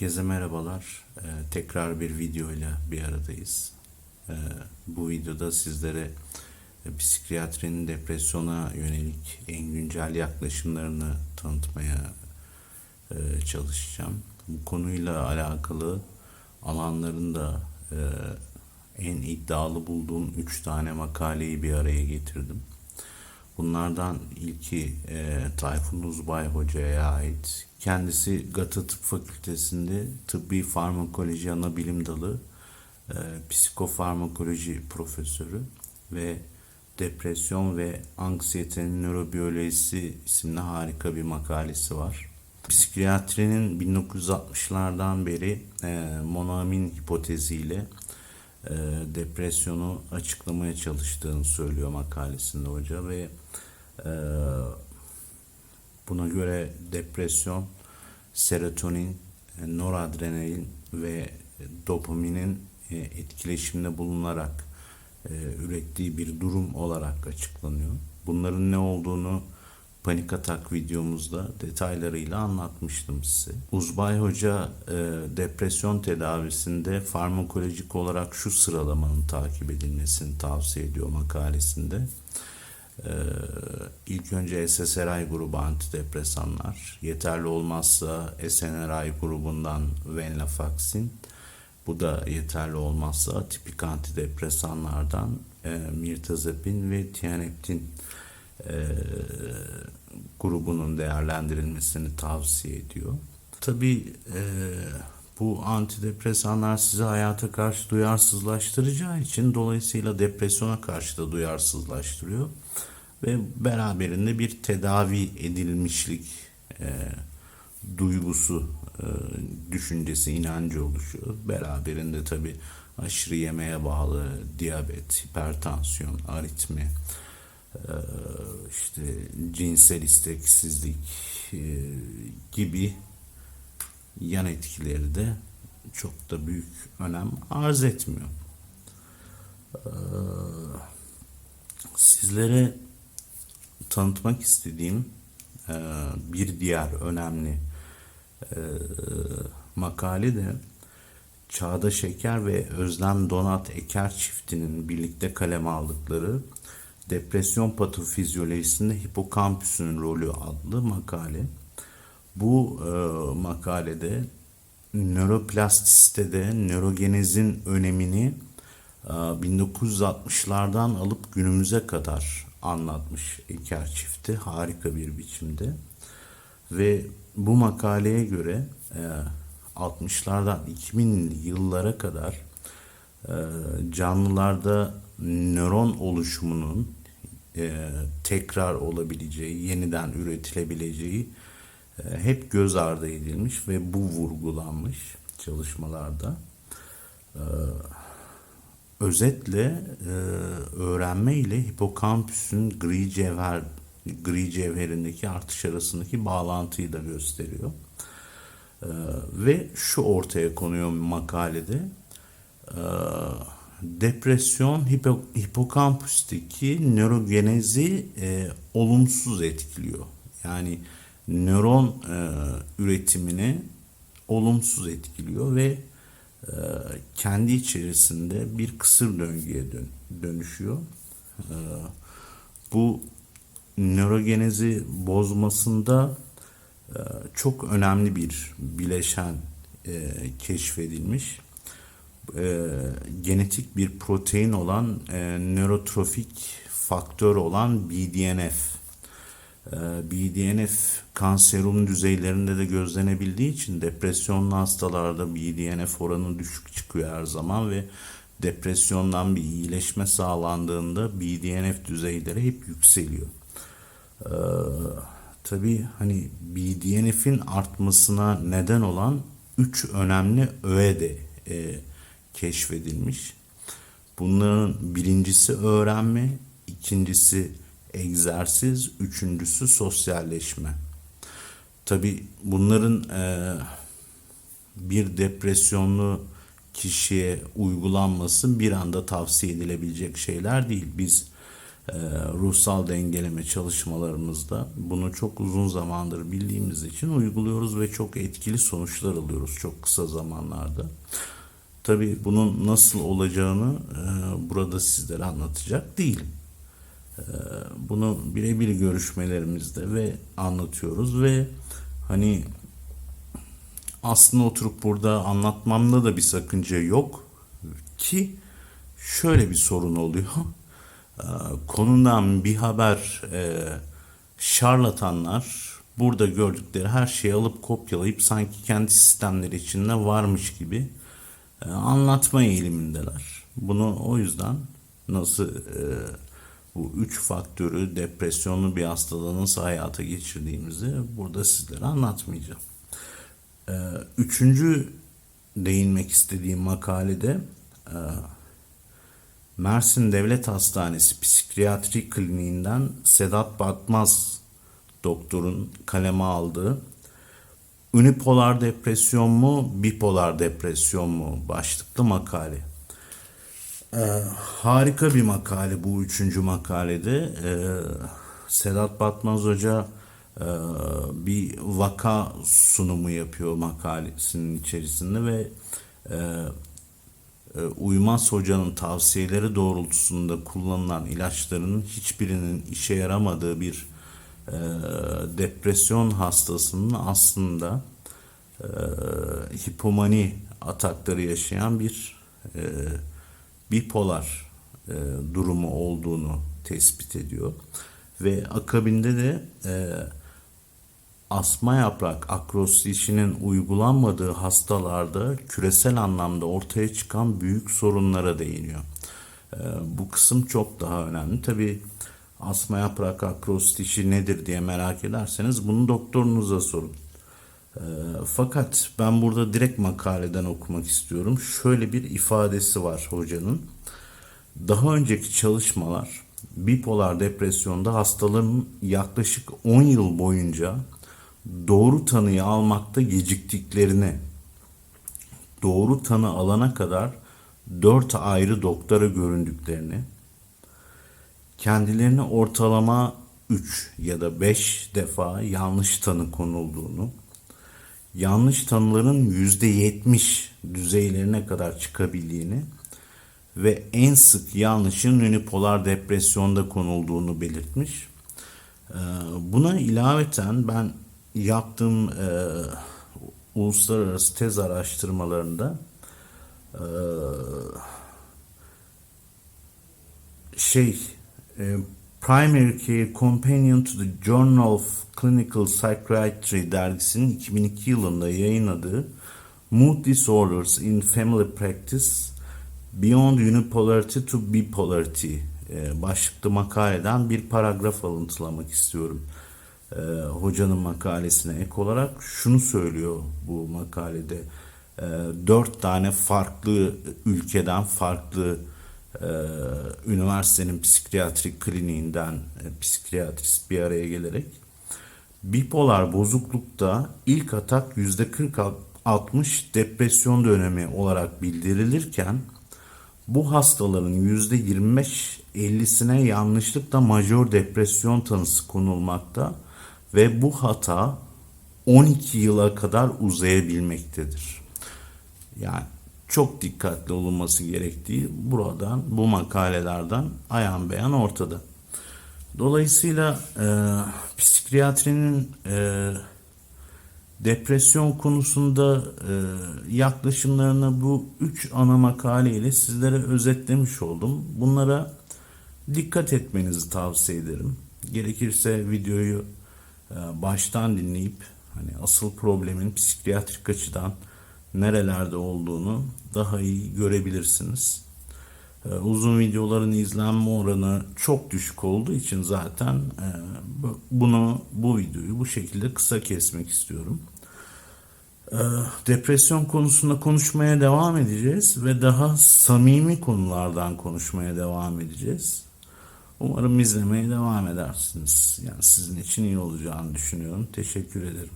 Herkese merhabalar. Ee, tekrar bir videoyla bir aradayız. Ee, bu videoda sizlere e, psikiyatrinin depresyona yönelik en güncel yaklaşımlarını tanıtmaya e, çalışacağım. Bu konuyla alakalı alanların da e, en iddialı bulduğum 3 tane makaleyi bir araya getirdim. Bunlardan ilki e, Tayfun Uzbay Hoca'ya ait. Kendisi Gata Tıp Fakültesi'nde Tıbbi Farmakoloji Ana Bilim Dalı e, Psikofarmakoloji Profesörü ve Depresyon ve Anksiyetenin Nörobiyolojisi isimli harika bir makalesi var. Psikiyatrinin 1960'lardan beri e, monoamin hipoteziyle e, depresyonu açıklamaya çalıştığını söylüyor makalesinde hoca ve e, buna göre depresyon serotonin, e, noradrenalin ve dopaminin e, etkileşimde bulunarak e, ürettiği bir durum olarak açıklanıyor. Bunların ne olduğunu panik atak videomuzda detaylarıyla anlatmıştım size. Uzbay Hoca e, depresyon tedavisinde farmakolojik olarak şu sıralamanın takip edilmesini tavsiye ediyor makalesinde. E, ilk önce SSRI grubu antidepresanlar, yeterli olmazsa SNRI grubundan venlafaxin, bu da yeterli olmazsa atipik antidepresanlardan e, mirtazapin ve tianeptin e, grubunun değerlendirilmesini tavsiye ediyor. Tabii e, bu antidepresanlar sizi hayata karşı duyarsızlaştıracağı için dolayısıyla depresyona karşı da duyarsızlaştırıyor ve beraberinde bir tedavi edilmişlik e, duygusu, e, düşüncesi, inancı oluşuyor. Beraberinde tabii aşırı yemeğe bağlı diyabet, hipertansiyon, aritmi, işte cinsel isteksizlik e, gibi yan etkileri de çok da büyük önem arz etmiyor. E, sizlere tanıtmak istediğim bir diğer önemli makale de Çağda Şeker ve Özlem Donat Eker çiftinin birlikte kaleme aldıkları Depresyon Patofizyolojisinde Hipokampüsün Rolü adlı makale. Bu e, makalede nöroplastisitede nörogenezin önemini e, 1960'lardan alıp günümüze kadar anlatmış Eker çifti harika bir biçimde. Ve bu makaleye göre e, 60'lardan 2000'li yıllara kadar e, canlılarda nöron oluşumunun e, tekrar olabileceği, yeniden üretilebileceği e, hep göz ardı edilmiş ve bu vurgulanmış çalışmalarda. E, özetle e, öğrenme ile hipokampüsün gri cevher gri cevherindeki artış arasındaki bağlantıyı da gösteriyor. E, ve şu ortaya konuyor makalede. E, depresyon hipo, hipokampüsteki nörogenezi e, olumsuz etkiliyor. Yani nöron e, üretimini olumsuz etkiliyor ve e, kendi içerisinde bir kısır döngüye dön, dönüşüyor. E, bu nörogenezi bozmasında e, çok önemli bir bileşen e, keşfedilmiş e, genetik bir protein olan e, nörotrofik faktör olan BDNF. E, BDNF kanserum düzeylerinde de gözlenebildiği için depresyonlu hastalarda BDNF oranı düşük çıkıyor her zaman ve depresyondan bir iyileşme sağlandığında BDNF düzeyleri hep yükseliyor. Ee, tabii hani BDNF'in artmasına neden olan üç önemli öğe de e, keşfedilmiş. Bunların birincisi öğrenme, ikincisi egzersiz, üçüncüsü sosyalleşme. Tabi bunların e, bir depresyonlu kişiye uygulanması bir anda tavsiye edilebilecek şeyler değil. Biz e, ruhsal dengeleme çalışmalarımızda bunu çok uzun zamandır bildiğimiz için uyguluyoruz ve çok etkili sonuçlar alıyoruz çok kısa zamanlarda. Tabii bunun nasıl olacağını e, burada sizlere anlatacak değilim. E, bunu birebir görüşmelerimizde ve anlatıyoruz ve hani aslında oturup burada anlatmamda da bir sakınca yok ki şöyle bir sorun oluyor. Ee, Konudan bir haber e, şarlatanlar burada gördükleri her şeyi alıp kopyalayıp sanki kendi sistemleri içinde varmış gibi e, anlatma eğilimindeler. Bunu o yüzden nasıl e, bu üç faktörü depresyonlu bir hastalığın nasıl hayata geçirdiğimizi burada sizlere anlatmayacağım. Ee, Üçüncü değinmek istediğim makalede e, Mersin Devlet Hastanesi Psikiyatri Kliniğinden Sedat Batmaz doktorun kaleme aldığı Unipolar depresyon mu, bipolar depresyon mu başlıklı makale. Ee, harika bir makale bu üçüncü makalede. Ee, Sedat Batmaz Hoca e, bir vaka sunumu yapıyor makalesinin içerisinde ve e, e, Uymaz Hoca'nın tavsiyeleri doğrultusunda kullanılan ilaçların hiçbirinin işe yaramadığı bir e, depresyon hastasının aslında e, hipomani atakları yaşayan bir e, bipolar e, durumu olduğunu tespit ediyor. Ve akabinde de e, asma yaprak akrostişinin uygulanmadığı hastalarda küresel anlamda ortaya çıkan büyük sorunlara değiniyor. Bu kısım çok daha önemli. Tabi asma yaprak akrostişi nedir diye merak ederseniz bunu doktorunuza sorun. E, fakat ben burada direkt makaleden okumak istiyorum. Şöyle bir ifadesi var hocanın. Daha önceki çalışmalar bipolar depresyonda hastalığın yaklaşık 10 yıl boyunca doğru tanıyı almakta geciktiklerini, doğru tanı alana kadar 4 ayrı doktora göründüklerini, kendilerine ortalama 3 ya da 5 defa yanlış tanı konulduğunu, yanlış tanıların %70 düzeylerine kadar çıkabildiğini ve en sık yanlışın unipolar depresyonda konulduğunu belirtmiş. Ee, Buna ilaveten ben yaptığım e, uluslararası tez araştırmalarında e, şey Primary Care Companion to the Journal of Clinical Psychiatry dergisinin 2002 yılında yayınladığı Mood Disorders in Family Practice Beyond Unipolarity to Bipolarity e, başlıklı makaleden bir paragraf alıntılamak istiyorum. E, hocanın makalesine ek olarak şunu söylüyor bu makalede. E, dört tane farklı ülkeden farklı e, üniversitenin psikiyatrik kliniğinden e, psikiyatrist bir araya gelerek bipolar bozuklukta ilk atak %40-60 depresyon dönemi olarak bildirilirken bu hastaların %25-50'sine yanlışlıkla majör depresyon tanısı konulmakta ve bu hata 12 yıla kadar uzayabilmektedir. Yani çok dikkatli olunması gerektiği buradan, bu makalelerden ayan beyan ortada. Dolayısıyla e, psikiyatrinin e, depresyon konusunda e, yaklaşımlarını bu üç ana makale ile sizlere özetlemiş oldum. Bunlara dikkat etmenizi tavsiye ederim. Gerekirse videoyu e, baştan dinleyip hani asıl problemin psikiyatrik açıdan nerelerde olduğunu daha iyi görebilirsiniz. Ee, uzun videoların izlenme oranı çok düşük olduğu için zaten e, bunu bu videoyu bu şekilde kısa kesmek istiyorum. Ee, depresyon konusunda konuşmaya devam edeceğiz ve daha samimi konulardan konuşmaya devam edeceğiz. Umarım izlemeye devam edersiniz. Yani sizin için iyi olacağını düşünüyorum. Teşekkür ederim.